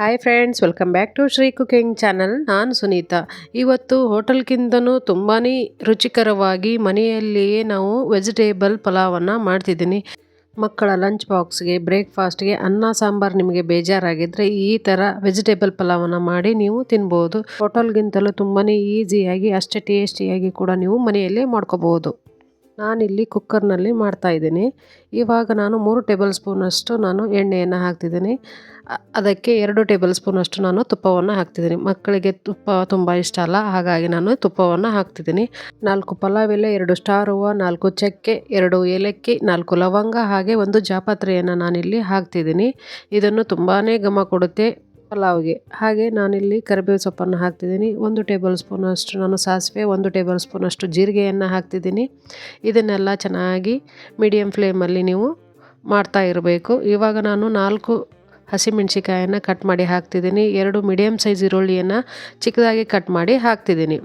Hi friends welcome back to Shri cooking channel ನಾನು ಸುನೀತಾ. ಇವತ್ತು ಹೋಟೆಲ್ಗಿಂತನೂ ತುಂಬಾ ರುಚಿಕರವಾಗಿ ಮನೆಯಲ್ಲಿಯೇ ನಾವು ವೆಜಿಟೇಬಲ್ ಪಲಾವನ್ನು ಮಾಡ್ತಿದ್ದೀನಿ. ಮಕ್ಕಳ ಲಂಚ್ ಬಾಕ್ಸ್ಗೆ ಬ್ರೇಕ್ಫಾಸ್ಟ್ಗೆ ಅನ್ನ, ಸಾಂಬಾರು ನಿಮಗೆ ಬೇಜಾರಾಗಿದ್ದರೆ ಈ ಥರ ವೆಜಿಟೇಬಲ್ ಪಲಾವನ್ನು ಮಾಡಿ ನೀವು ತಿನ್ಬೋದು. ಹೋಟೆಲ್ಗಿಂತಲೂ ತುಂಬಾ ಈಸಿಯಾಗಿ, ಅಷ್ಟೇ ಟೇಸ್ಟಿಯಾಗಿ ಕೂಡ ನೀವು ಮನೆಯಲ್ಲೇ ಮಾಡ್ಕೋಬೋದು. ನಾನಿಲ್ಲಿ ಕುಕ್ಕರ್ನಲ್ಲಿ ಮಾಡ್ತಾಯಿದ್ದೀನಿ ಇವಾಗ ನಾನು ಮೂರು ಟೇಬಲ್ ಸ್ಪೂನಷ್ಟು ನಾನು ಎಣ್ಣೆಯನ್ನು ಹಾಕ್ತಿದ್ದೀನಿ. ಅದಕ್ಕೆ ಎರಡು ಟೇಬಲ್ ಸ್ಪೂನಷ್ಟು ನಾನು ತುಪ್ಪವನ್ನು ಹಾಕ್ತಿದ್ದೀನಿ. ಮಕ್ಕಳಿಗೆ ತುಪ್ಪ ತುಂಬ ಇಷ್ಟ ಅಲ್ಲ, ಹಾಗಾಗಿ ನಾನು ತುಪ್ಪವನ್ನು ಹಾಕ್ತಿದ್ದೀನಿ. ನಾಲ್ಕು ಪಲಾವ್ ಎಲೆ ಎರಡು ಸ್ಟಾರ್ ಹೂವು, ನಾಲ್ಕು ಚಕ್ಕೆ, ಎರಡು ಏಲಕ್ಕಿ, ನಾಲ್ಕು ಲವಂಗ, ಹಾಗೆ ಒಂದು ಜಾಪತ್ರೆಯನ್ನು ನಾನಿಲ್ಲಿ ಹಾಕ್ತಿದ್ದೀನಿ. ಇದನ್ನು ತುಂಬಾ ಘಮ ಕೊಡುತ್ತೆ. ಪಲಾವ್ಗೆ ಹಾಗೆ ನಾನಿಲ್ಲಿ ಕರಿಬೇವು ಸೊಪ್ಪನ್ನು ಹಾಕ್ತಿದ್ದೀನಿ. ಒಂದು ಟೇಬಲ್ ಸ್ಪೂನಷ್ಟು ನಾನು ಸಾಸಿವೆ, ಒಂದು ಟೇಬಲ್ ಸ್ಪೂನಷ್ಟು ಜೀರಿಗೆಯನ್ನು ಹಾಕ್ತಿದ್ದೀನಿ. ಇದನ್ನೆಲ್ಲ ಚೆನ್ನಾಗಿ ಮೀಡಿಯಮ್ ಫ್ಲೇಮಲ್ಲಿ ನೀವು ಮಾಡ್ತಾ ಇರಬೇಕು. ಇವಾಗ ನಾನು ನಾಲ್ಕು ಹಸಿಮೆಣ್ಸಿಕಾಯನ್ನು ಕಟ್ ಮಾಡಿ ಹಾಕ್ತಿದ್ದೀನಿ. ಎರಡು ಮೀಡಿಯಮ್ ಸೈಜ್ ಈರುಳ್ಳಿಯನ್ನು ಚಿಕ್ಕದಾಗಿ ಕಟ್ ಮಾಡಿ ಹಾಕ್ತಿದ್ದೀನಿ.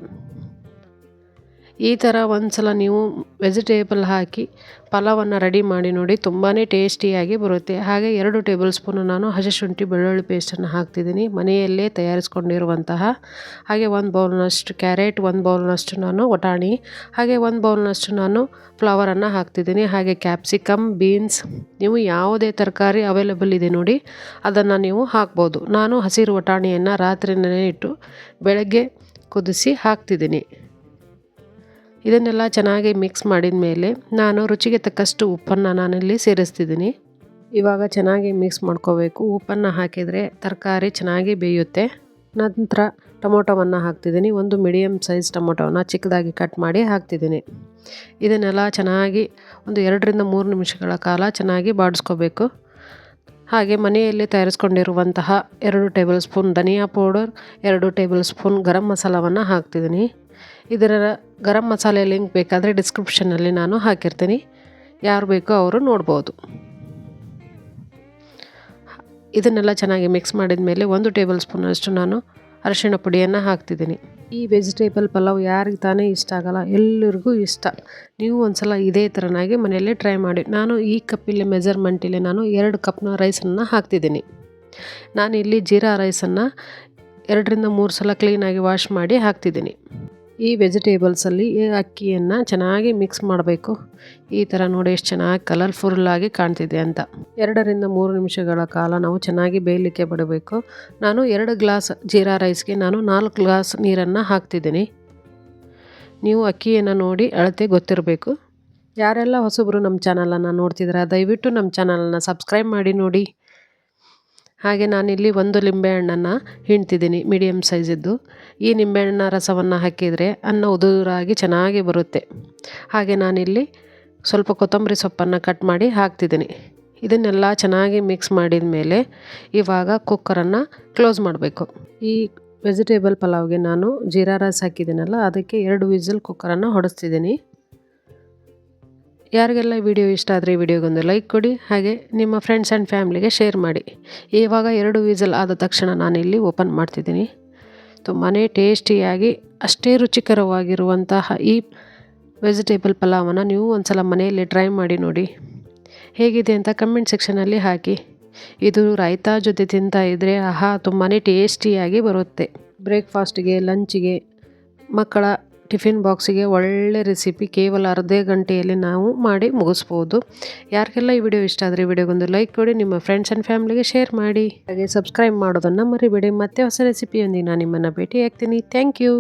ಈ ಥರ ಒಂದು ಸಲ ನೀವು ವೆಜಿಟೇಬಲ್ ಹಾಕಿ ಪಲಾವನ್ನು ರೆಡಿ ಮಾಡಿ ನೋಡಿ ತುಂಬಾ ಟೇಸ್ಟಿಯಾಗಿ ಬರುತ್ತೆ. ಹಾಗೆ ಎರಡು ಟೇಬಲ್ ಸ್ಪೂನು ನಾನು ಹಸಿ ಶುಂಠಿ ಬೆಳ್ಳುಳ್ಳಿ ಪೇಸ್ಟನ್ನು ಹಾಕ್ತಿದ್ದೀನಿ. ಮನೆಯಲ್ಲೇ ತಯಾರಿಸ್ಕೊಂಡಿರುವಂತಹ ಹಾಗೆ ಒಂದು ಬೌಲ್ನಷ್ಟು ಕ್ಯಾರೆಟ್ ಒಂದು ಬೌಲ್ನಷ್ಟು ನಾನು ವಟಾಣಿ, ಹಾಗೆ ಒಂದು ಬೌಲ್ನಷ್ಟು ನಾನು ಫ್ಲವರನ್ನು ಹಾಕ್ತಿದ್ದೀನಿ. ಹಾಗೆ ಕ್ಯಾಪ್ಸಿಕಮ್ ಬೀನ್ಸ್ ನೀವು ಯಾವುದೇ ತರಕಾರಿ ಅವೈಲೇಬಲ್ ಇದೆ ನೋಡಿ ಅದನ್ನು ನೀವು ಹಾಕ್ಬೋದು. ನಾನು ಹಸಿರು ವಟಾಣಿಯನ್ನು ರಾತ್ರಿನೇ ಇಟ್ಟು ಬೆಳಗ್ಗೆ ಕುದಿಸಿ ಹಾಕ್ತಿದ್ದೀನಿ. ಇದನ್ನೆಲ್ಲ ಚೆನ್ನಾಗಿ ಮಿಕ್ಸ್ ಮಾಡಿದ ಮೇಲೆ ನಾನು ರುಚಿಗೆ ತಕ್ಕಷ್ಟು ಉಪ್ಪನ್ನು ನಾನಿಲ್ಲಿ ಸೇರಿಸ್ತಿದ್ದೀನಿ. ಇವಾಗ ಚೆನ್ನಾಗಿ ಮಿಕ್ಸ್ ಮಾಡ್ಕೋಬೇಕು. ಉಪ್ಪನ್ನು ಹಾಕಿದರೆ ತರಕಾರಿ ಚೆನ್ನಾಗಿ ಬೇಯುತ್ತೆ. ನಂತರ ಟೊಮೊಟೊವನ್ನು ಹಾಕ್ತಿದ್ದೀನಿ. ಒಂದು ಮೀಡಿಯಮ್ ಸೈಜ್ ಟೊಮೊಟೊವನ್ನು ಚಿಕ್ಕದಾಗಿ ಕಟ್ ಮಾಡಿ ಹಾಕ್ತಿದ್ದೀನಿ. ಇದನ್ನೆಲ್ಲ ಚೆನ್ನಾಗಿ ಒಂದು ಎರಡರಿಂದ ಮೂರು ನಿಮಿಷಗಳ ಕಾಲ ಚೆನ್ನಾಗಿ ಬಾಡಿಸ್ಕೋಬೇಕು. ಹಾಗೆ ಮನೆಯಲ್ಲಿ ತಯಾರಿಸ್ಕೊಂಡಿರುವಂತಹ ಎರಡು ಟೇಬಲ್ ಸ್ಪೂನ್ ಧನಿಯಾ ಪೌಡರ್, ಎರಡು ಟೇಬಲ್ ಸ್ಪೂನ್ ಗರಂ ಮಸಾಲವನ್ನು ಹಾಕ್ತಿದ್ದೀನಿ. ಇದರ ಗರಂ ಮಸಾಲೆ ಲಿಂಕ್ ಬೇಕಾದರೆ ಡಿಸ್ಕ್ರಿಪ್ಷನಲ್ಲಿ ನಾನು ಹಾಕಿರ್ತೀನಿ. ಯಾರು ಬೇಕೋ ಅವರು ನೋಡ್ಬೋದು. ಇದನ್ನೆಲ್ಲ ಚೆನ್ನಾಗಿ ಮಿಕ್ಸ್ ಮಾಡಿದ ಮೇಲೆ ಒಂದು ಟೇಬಲ್ ಸ್ಪೂನಷ್ಟು ನಾನು ಅರಿಶಿಣ ಪುಡಿಯನ್ನು ಹಾಕ್ತಿದ್ದೀನಿ. ಈ ವೆಜಿಟೇಬಲ್ ಪಲಾವ್ ಯಾರಿಗೆ ತಾನೇ ಇಷ್ಟ ಆಗಲ್ಲ ಎಲ್ಲರಿಗೂ ಇಷ್ಟ. ನೀವು ಒಂದು ಸಲ ಇದೇ ಥರನಾಗಿ ಮನೆಯಲ್ಲೇ ಟ್ರೈ ಮಾಡಿ. ನಾನು ಈ ಕಪ್ಪಿಲ್ಲಿ ಮೆಜರ್ಮೆಂಟಲ್ಲಿ ನಾನು ಎರಡು ಕಪ್ನ ರೈಸನ್ನು ಹಾಕ್ತಿದ್ದೀನಿ. ಇಲ್ಲಿ ಜೀರಾ ರೈಸನ್ನು ಎರಡರಿಂದ ಮೂರು ಸಲ ಕ್ಲೀನಾಗಿ ವಾಶ್ ಮಾಡಿ ಹಾಕ್ತಿದ್ದೀನಿ. ಈ ವೆಜಿಟೇಬಲ್ಸಲ್ಲಿ ಅಕ್ಕಿಯನ್ನು ಚೆನ್ನಾಗಿ ಮಿಕ್ಸ್ ಮಾಡಬೇಕು. ಈ ಥರ ನೋಡಿ ಎಷ್ಟು ಚೆನ್ನಾಗಿ ಕಲರ್ಫುಲ್ಲಾಗಿ ಕಾಣ್ತಿದೆ ಅಂತ. ಎರಡರಿಂದ ಮೂರು ನಿಮಿಷಗಳ ಕಾಲ ನಾವು ಚೆನ್ನಾಗಿ ಬೇಯಲಿಕ್ಕೆ ಬಿಡಬೇಕು. ನಾನು ಎರಡು ಗ್ಲಾಸ್ ಜೀರಾ ರೈಸ್ಗೆ ನಾನು ನಾಲ್ಕು ಗ್ಲಾಸ್ ನೀರನ್ನು ಹಾಕ್ತಿದ್ದೀನಿ. ನೀವು ಅಕ್ಕಿಯನ್ನು ನೋಡಿ ಅಳತೆ ಗೊತ್ತಿರಬೇಕು. ಯಾರೆಲ್ಲ ಹೊಸಬರು ನಮ್ಮ ಚಾನಲನ್ನು ನೋಡ್ತಿದ್ದೀರಾ, ದಯವಿಟ್ಟು ನಮ್ಮ ಚಾನಲನ್ನು ಸಬ್ಸ್ಕ್ರೈಬ್ ಮಾಡಿ ನೋಡಿ. ಹಾಗೆ ನಾನಿಲ್ಲಿ ಒಂದು ಲಿಂಬೆಹಣ್ಣನ್ನು ಹಿಂಡ್ತಿದ್ದೀನಿ ಮೀಡಿಯಮ್ ಸೈಜಿದ್ದು ಈ ನಿಂಬೆಹಣ್ಣ ರಸವನ್ನು ಹಾಕಿದರೆ ಅನ್ನ ಉದುರಾಗಿ ಚೆನ್ನಾಗಿ ಬರುತ್ತೆ. ಹಾಗೆ ನಾನಿಲ್ಲಿ ಸ್ವಲ್ಪ ಕೊತ್ತಂಬರಿ ಸೊಪ್ಪನ್ನು ಕಟ್ ಮಾಡಿ ಹಾಕ್ತಿದ್ದೀನಿ. ಇದನ್ನೆಲ್ಲ ಚೆನ್ನಾಗಿ ಮಿಕ್ಸ್ ಮಾಡಿದ ಮೇಲೆ ಇವಾಗ ಕುಕ್ಕರನ್ನು ಕ್ಲೋಸ್ ಮಾಡಬೇಕು. ಈ ವೆಜಿಟೇಬಲ್ ಪಲಾವ್ಗೆ ನಾನು ಜೀರಾ ರೈಸ್ ಹಾಕಿದ್ದೀನಲ್ಲ, ಅದಕ್ಕೆ ಎರಡು ವಿಸಿಲ್ ಕುಕ್ಕರನ್ನು ಹೊಡೆಸ್ತಿದ್ದೀನಿ. ಯಾರಿಗೆಲ್ಲ ವಿಡಿಯೋ ಇಷ್ಟ ಆದರೆ ವಿಡಿಯೋಗೊಂದು ಲೈಕ್ ಕೊಡಿ, ಹಾಗೆ ನಿಮ್ಮ ಫ್ರೆಂಡ್ಸ್ ಆ್ಯಂಡ್ ಫ್ಯಾಮ್ಲಿಗೆ ಶೇರ್ ಮಾಡಿ. ಇವಾಗ ಎರಡು ವೀಸಲ್ ಆದ ತಕ್ಷಣ ನಾನಿಲ್ಲಿ ಓಪನ್ ಮಾಡ್ತಿದ್ದೀನಿ. ತುಂಬಾ ಟೇಸ್ಟಿಯಾಗಿ ಅಷ್ಟೇ ರುಚಿಕರವಾಗಿರುವಂತಹ ಈ ವೆಜಿಟೇಬಲ್ ಪಲಾವನ್ನು ನೀವು ಒಂದು ಸಲ ಮನೆಯಲ್ಲಿ ಟ್ರೈ ಮಾಡಿ ನೋಡಿ. ಹೇಗಿದೆ ಅಂತ ಕಮೆಂಟ್ ಸೆಕ್ಷನಲ್ಲಿ ಹಾಕಿ. ಇದು ರಾಯ್ತಾ ಜೊತೆ ತಿಂತಾ ಇದ್ದರೆ ಆಹಾ ತುಂಬಾ ಟೇಸ್ಟಿಯಾಗಿ ಬರುತ್ತೆ. ಬ್ರೇಕ್ಫಾಸ್ಟಿಗೆ ಲಂಚಿಗೆ ಮಕ್ಕಳ ಟಿಫಿನ್ ಬಾಕ್ಸಿಗೆ ಒಳ್ಳೆ ರೆಸಿಪಿ ಕೇವಲ ಅರ್ಧ ಗಂಟೆಯಲ್ಲಿ ನಾವು ಮಾಡಿ ಮುಗಿಸ್ಬೋದು. ಯಾರಿಗೆಲ್ಲ ಈ ವಿಡಿಯೋ ಇಷ್ಟ ಆದರೆ ವಿಡಿಯೋಗೊಂದು ಲೈಕ್ ಕೊಡಿ, ನಿಮ್ಮ ಫ್ರೆಂಡ್ಸ್ ಆ್ಯಂಡ್ ಫ್ಯಾಮಿಲಿಗೆ ಶೇರ್ ಮಾಡಿ. ಹಾಗೆ ಸಬ್ಸ್ಕ್ರೈಬ್ ಮಾಡೋದನ್ನು ಮರಿಬೇಡಿ. ಮತ್ತೆ ಹೊಸ ರೆಸಿಪಿಯೊಂದಿಗೆ ನಾನು ನಿಮ್ಮನ್ನು ಭೇಟಿ ಆಗ್ತೀನಿ ಥ್ಯಾಂಕ್ ಯು